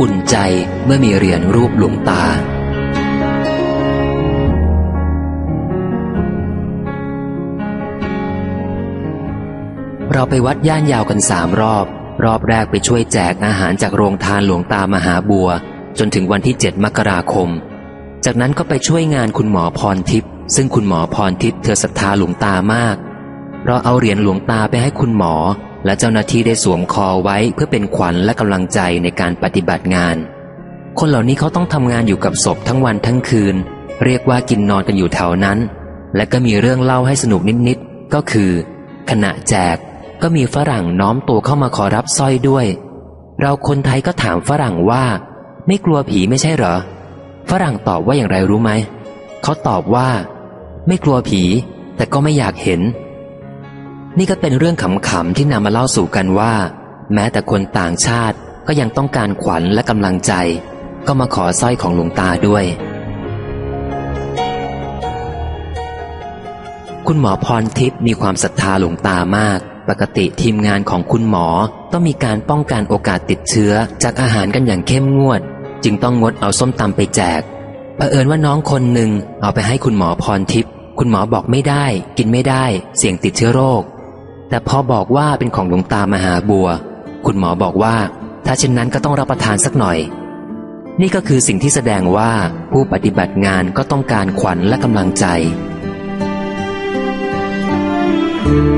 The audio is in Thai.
อุ่นใจเมื่อมีเหรียญรูปหลวงตา เราไปวัดย่านยาวกันสามรอบ รอบแรกไปช่วยแจกอาหารจากโรงทานหลวงตามหาบัว จนถึงวันที่ 7 มกราคม จากนั้นก็ไปช่วยงานคุณหมอพรทิพย์ซึ่งคุณหมอพรทิพย์เธอศรัทธาหลวงตามาก เราเอาเหรียญหลวงตาไปให้คุณหมอ และเจ้าหน้าที่ได้สวมคอไว้เพื่อเป็นขวัญและกำลังใจในการปฏิบัติงาน คนเหล่านี้เขาต้องทำงานอยู่กับศพทั้งวันทั้งคืน เรียกว่ากินนอนกันอยู่แถวนั้น และก็มีเรื่องเล่าให้สนุกนิดๆก็คือ ขณะแจกก็มีฝรั่งน้อมตัวเข้ามาขอรับสร้อยด้วย เราคนไทยก็ถามฝรั่งว่า ไม่กลัวผีไม่ใช่เหรอ ฝรั่งตอบว่าอย่างไรรู้ไหมเขาตอบว่า ไม่กลัวผี แต่ก็ไม่อยากเห็น นี่ก็เป็นเรื่องขำๆที่นำมาเล่าสู่กันว่า แม้แต่คนต่างชาติก็ยังต้องการขวัญและกำลังใจ ก็มาขอสร้อยของหลวงตาด้วย คุณหมอพรทิพย์มีความศรัทธาหลวงตามาก ปกติทีมงานของคุณหมอต้องมีการป้องกันโอกาสติดเชื้อจากอาหารกันอย่างเข้มงวด จึงต้องงดเอาส้มตำไปแจกเผอิญว่าน้องคนหนึ่งเอาไปให้คุณหมอพรทิพย์คุณหมอบอกไม่ได้ กินไม่ได้ เสี่ยงติดเชื้อโรค แต่พอบอกว่าเป็นของหลวงตามหาบัว คุณหมอบอกว่า ถ้าเช่นนั้นก็ต้องรับประทานสักหน่อย นี่ก็คือสิ่งที่แสดงว่าผู้ปฏิบัติงานก็ต้องการขวัญและกำลังใจ thank you